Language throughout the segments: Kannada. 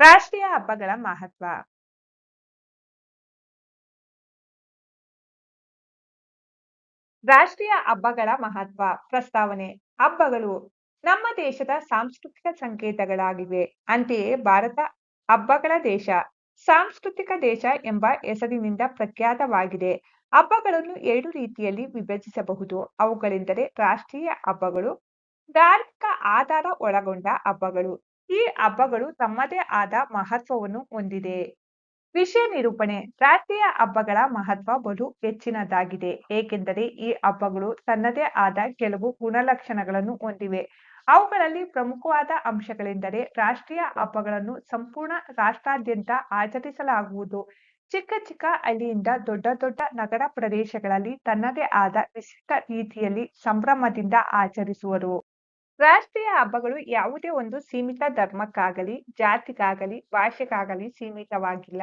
ರಾಷ್ಟ್ರೀಯ ಹಬ್ಬಗಳ ಮಹತ್ವ. ರಾಷ್ಟ್ರೀಯ ಹಬ್ಬಗಳ ಮಹತ್ವ ಪ್ರಸ್ತಾವನೆ. ಹಬ್ಬಗಳು ನಮ್ಮ ದೇಶದ ಸಾಂಸ್ಕೃತಿಕ ಸಂಕೇತಗಳಾಗಿವೆ. ಅಂತೆಯೇ ಭಾರತ ಹಬ್ಬಗಳ ದೇಶ, ಸಾಂಸ್ಕೃತಿಕ ದೇಶ ಎಂಬ ಹೆಸರಿನಿಂದ ಪ್ರಖ್ಯಾತವಾಗಿದೆ. ಹಬ್ಬಗಳನ್ನು ಎರಡು ರೀತಿಯಲ್ಲಿ ವಿಭಜಿಸಬಹುದು. ಅವುಗಳೆಂದರೆ ರಾಷ್ಟ್ರೀಯ ಹಬ್ಬಗಳು, ಧಾರ್ಮಿಕ ಆಧಾರ ಒಳಗೊಂಡ ಹಬ್ಬಗಳು. ಈ ಹಬ್ಬಗಳು ತಮ್ಮದೇ ಆದ ಮಹತ್ವವನ್ನು ಹೊಂದಿದೆ. ವಿಷಯ ನಿರೂಪಣೆ, ರಾಷ್ಟ್ರೀಯ ಹಬ್ಬಗಳ ಮಹತ್ವ ಬಲು ಹೆಚ್ಚಿನದಾಗಿದೆ. ಏಕೆಂದರೆ ಈ ಹಬ್ಬಗಳು ತನ್ನದೇ ಆದ ಕೆಲವು ಗುಣಲಕ್ಷಣಗಳನ್ನು ಹೊಂದಿವೆ. ಅವುಗಳಲ್ಲಿ ಪ್ರಮುಖವಾದ ಅಂಶಗಳೆಂದರೆ ರಾಷ್ಟ್ರೀಯ ಹಬ್ಬಗಳನ್ನು ಸಂಪೂರ್ಣ ರಾಷ್ಟ್ರಾದ್ಯಂತ ಆಚರಿಸಲಾಗುವುದು. ಚಿಕ್ಕ ಚಿಕ್ಕ ಹಳ್ಳಿಯಿಂದ ದೊಡ್ಡ ದೊಡ್ಡ ನಗರ ಪ್ರದೇಶಗಳಲ್ಲಿ ತನ್ನದೇ ಆದ ವಿಶಿಷ್ಟ ರೀತಿಯಲ್ಲಿ ಸಂಭ್ರಮದಿಂದ ಆಚರಿಸುವರು. ರಾಷ್ಟ್ರೀಯ ಹಬ್ಬಗಳು ಯಾವುದೇ ಒಂದು ಸೀಮಿತ ಧರ್ಮಕ್ಕಾಗಲಿ, ಜಾತಿಗಾಗಲಿ, ಭಾಷೆಗಾಗಲಿ ಸೀಮಿತವಾಗಿಲ್ಲ.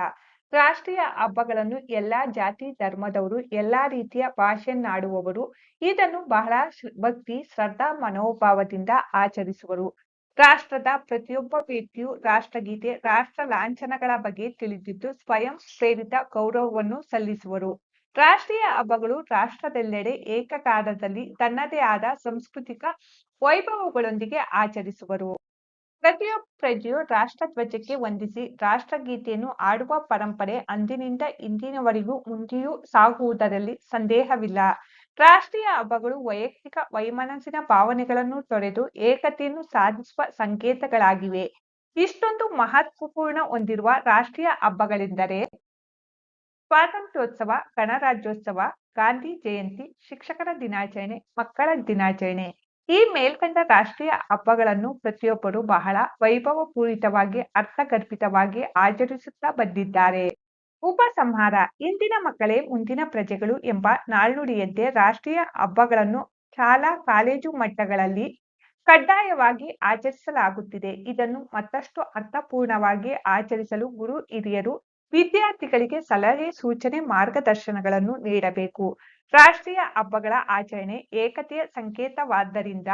ರಾಷ್ಟ್ರೀಯ ಹಬ್ಬಗಳನ್ನು ಎಲ್ಲಾ ಜಾತಿ, ಧರ್ಮದವರು, ಎಲ್ಲಾ ರೀತಿಯ ಭಾಷೆಯನ್ನಾಡುವವರು ಇದನ್ನು ಬಹಳ ಭಕ್ತಿ, ಶ್ರದ್ಧಾ, ಮನೋಭಾವದಿಂದ ಆಚರಿಸುವರು. ರಾಷ್ಟ್ರದ ಪ್ರತಿಯೊಬ್ಬ ವ್ಯಕ್ತಿಯು ರಾಷ್ಟ್ರಗೀತೆ, ರಾಷ್ಟ್ರ ಲಾಂಛನಗಳ ಬಗ್ಗೆ ತಿಳಿದಿದ್ದು ಸ್ವಯಂ ಪ್ರೇರಿತ ಗೌರವವನ್ನು ಸಲ್ಲಿಸುವರು. ರಾಷ್ಟ್ರೀಯ ಹಬ್ಬಗಳು ರಾಷ್ಟ್ರದೆಲ್ಲೆಡೆ ಏಕಕಾಲದಲ್ಲಿ ತನ್ನದೇ ಆದ ಸಾಂಸ್ಕೃತಿಕ ವೈಭವಗಳೊಂದಿಗೆ ಆಚರಿಸುವರು. ಪ್ರತಿಯೊಬ್ಬ ಪ್ರಜೆಯು ರಾಷ್ಟ್ರಧ್ವಜಕ್ಕೆ ವಂದಿಸಿ ರಾಷ್ಟ್ರಗೀತೆಯನ್ನು ಆಡುವ ಪರಂಪರೆ ಅಂದಿನಿಂದ ಇಂದಿನವರೆಗೂ ಮುಂದೆಯೂ ಸಾಗುವುದರಲ್ಲಿ ಸಂದೇಹವಿಲ್ಲ. ರಾಷ್ಟ್ರೀಯ ಹಬ್ಬಗಳು ವೈಯಕ್ತಿಕ ವೈಮನಸ್ಸಿನ ಭಾವನೆಗಳನ್ನು ತೊರೆದು ಏಕತೆಯನ್ನು ಸಾಧಿಸುವ ಸಂಕೇತಗಳಾಗಿವೆ. ಇಷ್ಟೊಂದು ಮಹತ್ವಪೂರ್ಣ ಹೊಂದಿರುವ ರಾಷ್ಟ್ರೀಯ ಹಬ್ಬಗಳೆಂದರೆ ಸ್ವಾತಂತ್ರ್ಯೋತ್ಸವ, ಗಣರಾಜ್ಯೋತ್ಸವ, ಗಾಂಧಿ ಜಯಂತಿ, ಶಿಕ್ಷಕರ ದಿನಾಚರಣೆ, ಮಕ್ಕಳ ದಿನಾಚರಣೆ. ಈ ಮೇಲ್ಕಂಡ ರಾಷ್ಟ್ರೀಯ ಹಬ್ಬಗಳನ್ನು ಪ್ರತಿಯೊಬ್ಬರು ಬಹಳ ವೈಭವಪೂರಿತವಾಗಿ, ಅರ್ಥಗರ್ಭಿತವಾಗಿ ಆಚರಿಸುತ್ತಾ ಬಂದಿದ್ದಾರೆ. ಉಪಸಂಹಾರ ಇಂದಿನ ಮಕ್ಕಳೇ ಮುಂದಿನ ಪ್ರಜೆಗಳು ಎಂಬ ನಾಳ್ನುಡಿಯಂತೆ ರಾಷ್ಟ್ರೀಯ ಹಬ್ಬಗಳನ್ನು ಶಾಲಾ, ಕಾಲೇಜು ಮಟ್ಟಗಳಲ್ಲಿ ಕಡ್ಡಾಯವಾಗಿ ಆಚರಿಸಲಾಗುತ್ತಿದೆ. ಇದನ್ನು ಮತ್ತಷ್ಟು ಅರ್ಥಪೂರ್ಣವಾಗಿ ಆಚರಿಸಲು ಗುರು ಹಿರಿಯರು ವಿದ್ಯಾರ್ಥಿಗಳಿಗೆ ಸಲಹೆ, ಸೂಚನೆ, ಮಾರ್ಗದರ್ಶನಗಳನ್ನು ನೀಡಬೇಕು. ರಾಷ್ಟ್ರೀಯ ಹಬ್ಬಗಳ ಆಚರಣೆ ಏಕತೆಯ ಸಂಕೇತವಾದ್ದರಿಂದ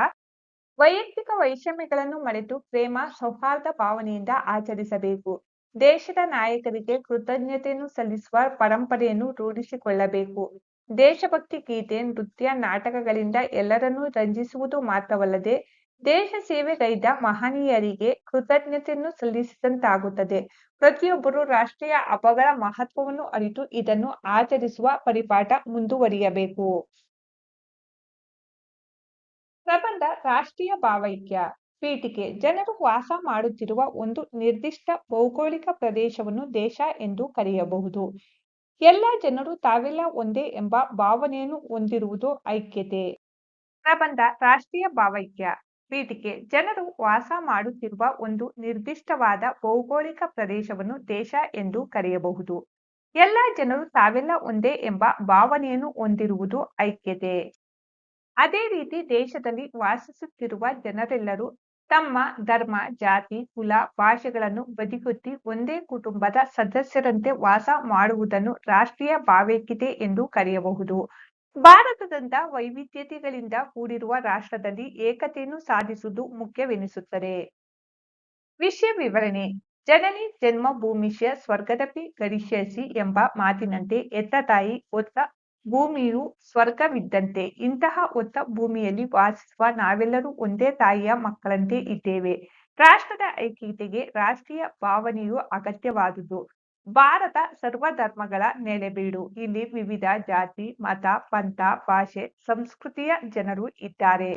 ವೈಯಕ್ತಿಕ ವೈಷಮ್ಯಗಳನ್ನು ಮರೆತು ಪ್ರೇಮ, ಸೌಹಾರ್ದ ಭಾವನೆಯಿಂದ ಆಚರಿಸಬೇಕು. ದೇಶದ ನಾಯಕರಿಗೆ ಕೃತಜ್ಞತೆಯನ್ನು ಸಲ್ಲಿಸುವ ಪರಂಪರೆಯನ್ನು ರೂಢಿಸಿಕೊಳ್ಳಬೇಕು. ದೇಶಭಕ್ತಿ, ಗೀತೆ, ನೃತ್ಯ, ನಾಟಕಗಳಿಂದ ಎಲ್ಲರನ್ನೂ ರಂಜಿಸುವುದು ಮಾತ್ರವಲ್ಲದೆ ದೇಶ ಸೇವೆಗೈದ ಮಹನೀಯರಿಗೆ ಕೃತಜ್ಞತೆಯನ್ನು ಸಲ್ಲಿಸಿದಂತಾಗುತ್ತದೆ. ಪ್ರತಿಯೊಬ್ಬರು ರಾಷ್ಟ್ರೀಯ ಹಬ್ಬಗಳ ಮಹತ್ವವನ್ನು ಅರಿತು ಇದನ್ನು ಆಚರಿಸುವ ಪರಿಪಾಠ ಮುಂದುವರಿಯಬೇಕು. ಪ್ರಬಂಧ ರಾಷ್ಟ್ರೀಯ ಭಾವೈಕ್ಯ. ಪೀಠಿಕೆ. ಜನರು ವಾಸ ಮಾಡುತ್ತಿರುವ ಒಂದು ನಿರ್ದಿಷ್ಟ ಭೌಗೋಳಿಕ ಪ್ರದೇಶವನ್ನು ದೇಶ ಎಂದು ಕರೆಯಬಹುದು. ಎಲ್ಲ ಜನರು ತಾವೆಲ್ಲ ಒಂದೇ ಎಂಬ ಭಾವನೆಯನ್ನು ಹೊಂದಿರುವುದು ಐಕ್ಯತೆ. ಪ್ರಬಂಧ ರಾಷ್ಟ್ರೀಯ ಭಾವೈಕ್ಯ. ಪೀಠಿಕೆ ಜನರು ವಾಸ ಮಾಡುತ್ತಿರುವ ಒಂದು ನಿರ್ದಿಷ್ಟವಾದ ಭೌಗೋಳಿಕ ಪ್ರದೇಶವನ್ನು ದೇಶ ಎಂದು ಕರೆಯಬಹುದು. ಎಲ್ಲ ಜನರು ತಾವೆಲ್ಲ ಒಂದೇ ಎಂಬ ಭಾವನೆಯನ್ನು ಹೊಂದಿರುವುದು ಐಕ್ಯತೆ. ಅದೇ ರೀತಿ ದೇಶದಲ್ಲಿ ವಾಸಿಸುತ್ತಿರುವ ಜನರೆಲ್ಲರೂ ತಮ್ಮ ಧರ್ಮ, ಜಾತಿ, ಕುಲ, ಭಾಷೆಗಳನ್ನು ಬದಿಗೊತ್ತಿ ಒಂದೇ ಕುಟುಂಬದ ಸದಸ್ಯರಂತೆ ವಾಸ ಮಾಡುವುದನ್ನು ರಾಷ್ಟ್ರೀಯ ಭಾವೈಕ್ಯತೆ ಎಂದು ಕರೆಯಬಹುದು. ಭಾರತದಂತ ವೈವಿಧ್ಯತೆಗಳಿಂದ ಕೂಡಿರುವ ರಾಷ್ಟ್ರದಲ್ಲಿ ಏಕತೆಯನ್ನು ಸಾಧಿಸುವುದು ಮುಖ್ಯವೆನಿಸುತ್ತದೆ. ವಿಷಯ ವಿವರಣೆ. ಜನನಿ ಜನ್ಮಭೂಮಿಷ್ಯ ಸ್ವರ್ಗದಪಿ ಗರಿಷ್ಯಸಿ ಎಂಬ ಮಾತಿನಂತೆ ಎತ್ತ ತಾಯಿ ಒತ್ತ ಭೂಮಿಯು ಸ್ವರ್ಗವಿದ್ದಂತೆ ಇಂತಹ ಒತ್ತ ಭೂಮಿಯಲ್ಲಿ ವಾಸಿಸುವ ನಾವೆಲ್ಲರೂ ಒಂದೇ ತಾಯಿಯ ಮಕ್ಕಳಂತೆ ಇದ್ದೇವೆ. ರಾಷ್ಟ್ರದ ಐಕ್ಯತೆಗೆ ರಾಷ್ಟ್ರೀಯ ಭಾವನೆಯು ಅಗತ್ಯವಾದುದು. ಭಾರತ ಸರ್ವಧರ್ಮಗಳ ನೆಲೆಬೀಡು ಇಲ್ಲಿ ವಿವಿಧ ಜಾತಿ, ಮತ, ಪಂಥ, ಭಾಷೆ, ಸಂಸ್ಕೃತಿಯ ಜನರು ಇದ್ದಾರೆ.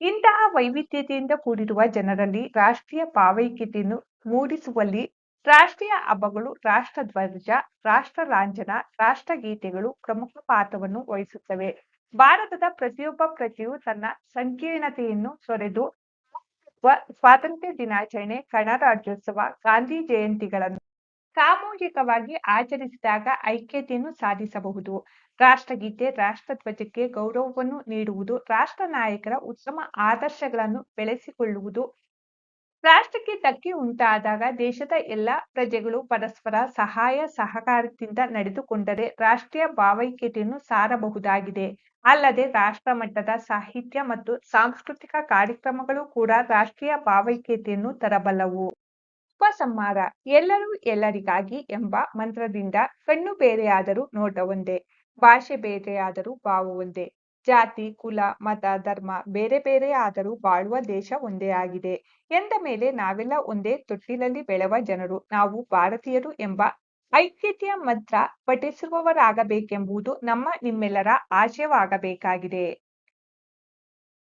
ಇಂತಹ ವೈವಿಧ್ಯತೆಯಿಂದ ಕೂಡಿರುವ ಜನರಲ್ಲಿ ರಾಷ್ಟ್ರೀಯ ಭಾವೈಕ್ಯತೆಯನ್ನು ಮೂಡಿಸುವಲ್ಲಿ ರಾಷ್ಟ್ರೀಯ ಹಬ್ಬಗಳು, ರಾಷ್ಟ್ರಧ್ವಜ ರಾಷ್ಟ್ರ ಲಾಂಛನ ರಾಷ್ಟ್ರಗೀತೆಗಳು ಪ್ರಮುಖ ಪಾತ್ರವನ್ನು ವಹಿಸುತ್ತವೆ. ಭಾರತದ ಪ್ರತಿಯೊಬ್ಬ ಪ್ರಜೆಯು ತನ್ನ ಸಂಕೀರ್ಣತೆಯನ್ನು ತೊರೆದು ಸ್ವಾತಂತ್ರ್ಯ ದಿನಾಚರಣೆ, ಗಣರಾಜ್ಯೋತ್ಸವ, ಗಾಂಧಿ ಜಯಂತಿಗಳನ್ನು ಸಾಮೂಹಿಕವಾಗಿ ಆಚರಿಸಿದಾಗ ಐಕ್ಯತೆಯನ್ನು ಸಾಧಿಸಬಹುದು. ರಾಷ್ಟ್ರಗೀತೆ, ರಾಷ್ಟ್ರಧ್ವಜಕ್ಕೆ ಗೌರವವನ್ನು ನೀಡುವುದು, ರಾಷ್ಟ್ರ ನಾಯಕರ ಉತ್ತಮ ಆದರ್ಶಗಳನ್ನು ಬೆಳೆಸಿಕೊಳ್ಳುವುದು. ರಾಷ್ಟ್ರಕ್ಕೆ ಧಕ್ಕೆ ಉಂಟಾದಾಗ ದೇಶದ ಎಲ್ಲ ಪ್ರಜೆಗಳು ಪರಸ್ಪರ ಸಹಾಯ, ಸಹಕಾರದಿಂದ ನಡೆದುಕೊಂಡರೆ ರಾಷ್ಟ್ರೀಯ ಭಾವೈಕ್ಯತೆಯನ್ನು ಸಾರಬಹುದಾಗಿದೆ. ಅಲ್ಲದೆ ರಾಷ್ಟ್ರ ಮಟ್ಟದ ಸಾಹಿತ್ಯ ಮತ್ತು ಸಾಂಸ್ಕೃತಿಕ ಕಾರ್ಯಕ್ರಮಗಳು ಕೂಡ ರಾಷ್ಟ್ರೀಯ ಭಾವೈಕ್ಯತೆಯನ್ನು ತರಬಲ್ಲವು. ಉಪಸಂಹಾರ, ಎಲ್ಲರೂ ಎಲ್ಲರಿಗಾಗಿ ಎಂಬ ಮಂತ್ರದಿಂದ ಕಣ್ಣು ಬೇರೆಯಾದರೂ ನೋಟ ಒಂದೇ, ಭಾಷೆ ಬೇರೆಯಾದರೂ ಒಂದೇ, ಜಾತಿ, ಕುಲ, ಮತ, ಧರ್ಮ ಬೇರೆ ಬೇರೆ ಆದರೂ ಬಾಳುವ ದೇಶ ಒಂದೇ ಆಗಿದೆ. ಎಂದ ಮೇಲೆ ನಾವೆಲ್ಲ ಒಂದೇ ತೊಟ್ಟಿಲಲ್ಲಿ ಬೆಳೆವ ಜನರು, ನಾವು ಭಾರತೀಯರು ಎಂಬ ಐಕ್ಯತೆಯ ಮಂತ್ರ ಪಠಿಸುವವರಾಗಬೇಕೆಂಬುದು ನಮ್ಮ ನಿಮ್ಮೆಲ್ಲರ ಆಶಯವಾಗಬೇಕಾಗಿದೆ.